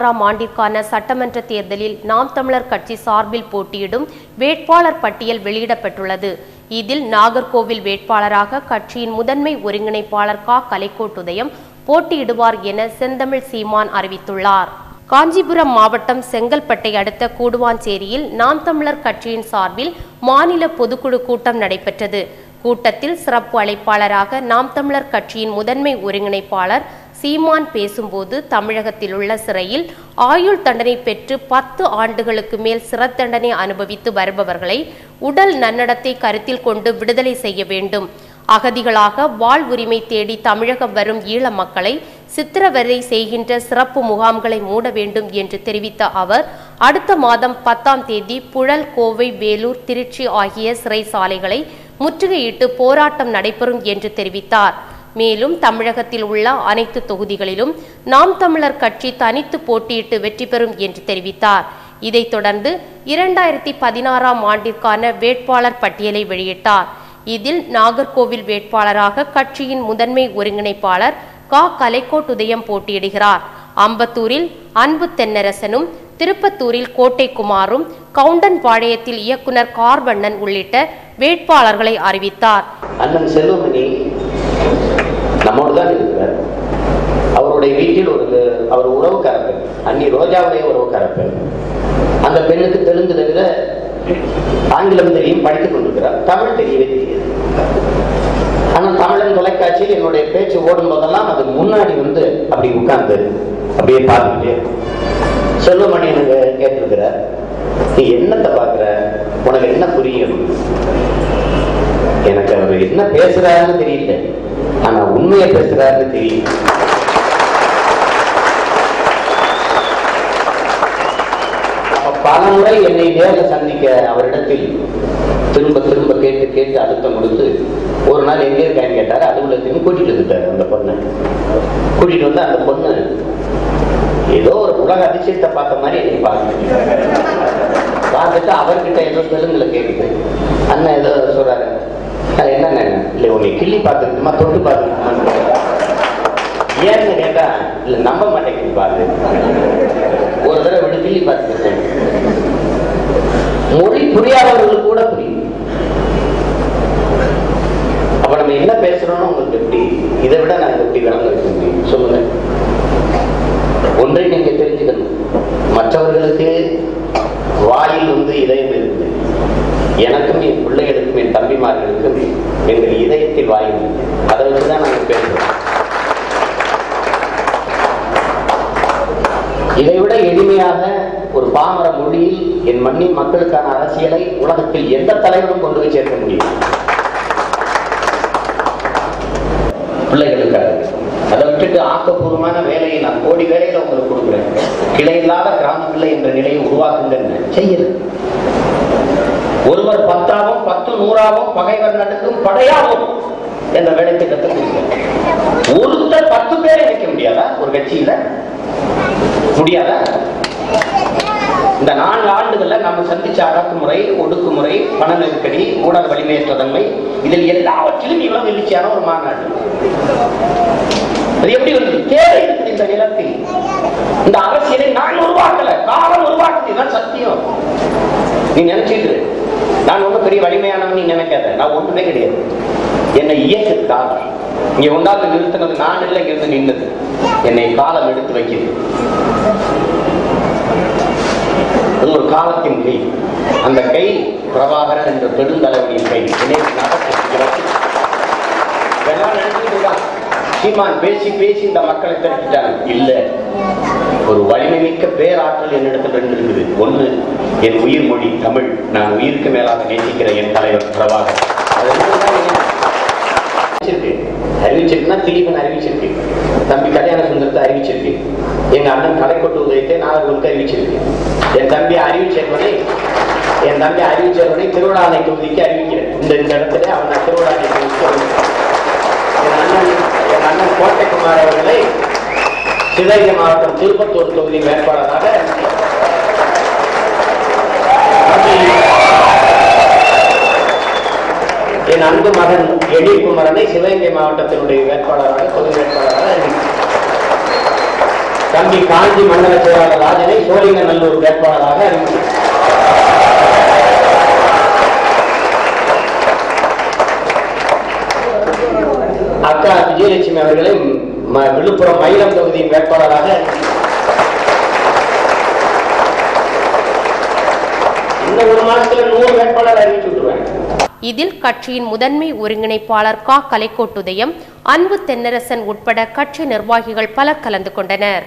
ஆறாம் ஆண்டிற்கான சட்டமன்ற தேர்தலில் நாம் தமிழர் கட்சி சார்பில் போட்டியிடும் வேட்பாளர் பட்டியல் வெளியிடப்பட்டுள்ளது. இதில் நாகர்கோவில் வேட்பாளராக கட்சியின் முதன்மை ஒருங்கிணைப்பாளர் கா. கலைக்கோட்டுதயம் போட்டியிடுவார் என செந்தமிழ் சீமான் அறிவித்துள்ளார். காஞ்சிபுரம் மாவட்டம் செங்கல்பட்டை அடுத்த கூடுவாஞ்சேரியில் நாம் தமிழர் கட்சியின் சார்பில் மாநில பொதுக்குழு கூட்டம் நடைபெற்றது. கூட்டத்தில் சிறப்பு அழைப்பாளராக நாம் தமிழர் கட்சியின் முதன்மை ஒருங்கிணைப்பாளர் சீமான் பேசும்போது தமிழகத்தில் உள்ள சிறையில் ஆயுள் தண்டனை பெற்று பத்து ஆண்டுகளுக்கு மேல் சிறை தண்டனை அனுபவித்து வருபவர்களை உடல் நன்னடத்தை கருத்தில் கொண்டு விடுதலை செய்ய வேண்டும். அகதிகளாக வாழ் உரிமை தேடி தமிழகம் வரும் ஈழ மக்களை சித்திரவதை செய்கின்ற சிறப்பு முகாம்களை மூட வேண்டும் என்று தெரிவித்த அவர் அடுத்த மாதம் பத்தாம் தேதி புழல் கோவை வேலூர் திருச்சி ஆகிய சிறைச்சாலைகளை முற்றுகையிட்டு போராட்டம் நடைபெறும் என்று தெரிவித்தார். மேலும் தமிழகத்தில் உள்ள அனைத்து தொகுதிகளிலும் நாம் தமிழர் கட்சி தனித்து போட்டியிட்டு வெற்றி பெறும் என்று தெரிவித்தார். இதைத் தொடர்ந்து இரண்டாயிரத்தி பதினாறாம் ஆண்டிற்கான வேட்பாளர் பட்டியலை வெளியிட்டார். இதில் நாகர்கோவில் வேட்பாளராக கட்சியின் முதன்மை ஒருங்கிணைப்பாளர் கா. கலைக்கோட்டுதயம் போட்டியிடுகிறார். அம்பத்தூரில் அன்பு தென்னரசனும் திருப்பத்தூரில் கோட்டை குமாரும் கவுண்டன்பாளையத்தில் இயக்குனர் கார்வண்ணன் உள்ளிட்ட வேட்பாளர்களை அறிவித்தார். அண்ணன் செல்வமணி நம்மோடு தான் இருக்கிறார். அவருடைய வீட்டில் ஒரு அவர் உறவுக்கார பெண் அன்னி ரோஜாவுடைய உறவுக்கார பெண் அந்த பெண்ணுக்கு தெலுங்கு தவிர ஆங்கிலம் தெரியும் படித்துக் கொண்டிருக்கிறார். தமிழ் தெரியவே தெரியாது. ஆனால் தமிழன் தொலைக்காட்சியில் என்னுடைய பேச்சு ஓடும் போதெல்லாம் அது முன்னாடி வந்து அப்படி உட்கார்ந்து அப்படியே பார்த்துக்கிட்டே செல்வமணி எனக்கு கேட்டிருக்கிறார் நீ என்னத்தை பார்க்கிற? உனக்கு என்ன புரியும்? எனக்கு அவர் என்ன பேசுறாருன்னு தெரியல. ஆனா உண்மையை பேசுறாருன்னு தெரியும் பல முறை என்னை நேரில் சந்திக்க அவரிடத்தில் திரும்ப திரும்ப கேட்டு கேட்டு அழுத்தம் கொடுத்து ஒரு நாள் எங்கே இருக்கான்னு கேட்டார் அலுவலகத்தையும் கூட்டிட்டு வந்துட்டாரு அந்த பொண்ணு. கூட்டிட்டு வந்து அந்த பொண்ணு ஏதோ ஒரு உலக அதிசயத்தை பார்த்த மாதிரி என்னை பார்த்து பார்த்துட்டு அவர்கிட்ட ஏதோ தெலுங்குல கேட்குது அண்ணன் ஏதோ சொல்றாரு அது என்னங்க? இல்லை உன்னை கிள்ளி பார்த்துருக்குமா தொட்டு பார்த்துருக்குமா ஏன்னு கேட்டா இல்ல நம்ப மாட்டேங்குது பாரு ஒரு தடவை விட்டு கிள்ளி பார்த்துருக்கேன் மொழி புரியாதவர்களுக்கு கூட புரியும். அப்ப நம்ம என்ன பேசுறோம்னு உங்களுக்கு எப்படி? இதை விட நான் எப்படி விளங்க வைக்க முடியும் சொல்லுங்க. ஒன்றை நீங்க தெரிஞ்சுக்கணும். மற்றவர்களுக்கு வாயில் வந்து இதயம் இருக்குது எனக்கும் என் பிள்ளைகளுக்கும் என் தம்பிமார்களுக்கும் எங்கள் இதயத்தில் வாயில் அதை வச்சுதான் நாங்கள் பேசுகிறோம் இதை விட எளிமையாக ஒரு பாமர மொழியில் என் மண்ணின் மக்களுக்கான அரசியலை உலகத்தில் எந்த தலைவரும் கொண்டு போய் சேர்க்க முடியும்? பிள்ளைகளுக்காக. அதை விட்டுட்டு ஆக்கப்பூர்வமான வேலையை நான் கோடி வேலையில உங்களுக்கு கொடுக்குறேன். கிளை இல்லாத கிராம பிள்ளை என்ற நிலையை உருவாக்குங்க செய்யுது ஒருவர் பத்தாவும் பத்து நூறாவும் பகைவர் நடுக்கும் படையாவும் என்ற வேலை திட்டத்தை ஒருத்தர் பத்து பேரை வைக்க முடியாதா? ஒரு கட்சியில? முடியாதா? இந்த நான்கு ஆண்டுகள்ல நம்ம சந்திச்ச அடக்குமுறை ஒடுக்குமுறை பண நெருக்கடி ஊடக வலிமையற்ற தன்மை இதில் எல்லாவற்றிலும் இவ்வளவு எழுச்சியான ஒரு மாநாடு. அது எப்படி வந்து தேவை இருக்குது இந்த நிலத்தில். இந்த அரசியலை நான் உருவாக்கல காலம் உருவாக்குது சத்தியம். நீ நினைச்சிட்டு நான் ஒன்றும் பெரிய வலிமையானவன் நீ நினைக்காத. நான் ஒண்ணுமே கிடையாது. என்னை இயக்கு காலம் இங்க உண்டாந்து நிறுத்தினது நான் இல்லை இருந்து நின்னது என்னை காலம் எடுத்து வைக்கிறது. அது ஒரு காலத்தின் கை. அந்த கை பிரபாகரன் என்ற பெருந்தலைவனின் கை. என்னை சீமான் பேசி பேசி இந்த மக்களை திரட்டிட்டாங்க இல்ல. ஒரு வலிமை மிக்க பேராற்றல் என்னிடத்தில் ரெண்டு இருக்குது. ஒண்ணு என் உயிர் மொழி தமிழ். நான் உயிருக்கு மேலாக நேசிக்கிற என் தலைவர் பிரபாகர். அறிவிச்சிருக்குன்னா திலீபன் அறிவிச்சிருக்கு. தம்பி கல்யாண சுந்தரத்தை அறிவிச்சிருக்கு. எங்க அண்ணன் கலைக்கொட்டு உதயத்தை நாகர்களுக்கு அறிவிச்சிருக்கு. என் தம்பி அறிவிச்சேர்வனை என் தம்பி அறிவிச்சேர்வனை திருவிழாலை தொகுதிக்கு அறிவிக்கிறேன். இந்த இந்த இடத்துல அவன் திருவிழாலை தொகுதிக்கு அறிவிக்கிறேன். என் அண்ணன் என் அண்ணன் கோட்டைக்குமார் அவர்களை சிவகங்கை மாவட்டம் திருப்பத்தூர் தொகுதி வேட்பாளராக என் அன்பு மகன் எழில்குமரனை சிவகங்கை மாவட்டத்தினுடைய வேட்பாளராக பொது வேட்பாளராக தம்பி காஞ்சி மண்டல செயலாளர் ராஜனை சோழிங்கநல்லூர் வேட்பாளராக அறிவித்தார் அக்கா விஜயலட்சுமி அவர்களை விழுப்புரம் மயிலம் தொகுதியின் வேட்பாளராக இன்னும் ஒரு மாசத்துல நூறு வேட்பாளர் அறிவிச்சு விட்டுருவேன். இதில் கட்சியின் முதன்மை ஒருங்கிணைப்பாளர் கா. கலைக்கோட்டுதயம் அன்பு தென்னரசன் உட்பட கட்சி நிர்வாகிகள் பலர் கலந்து கொண்டனர்.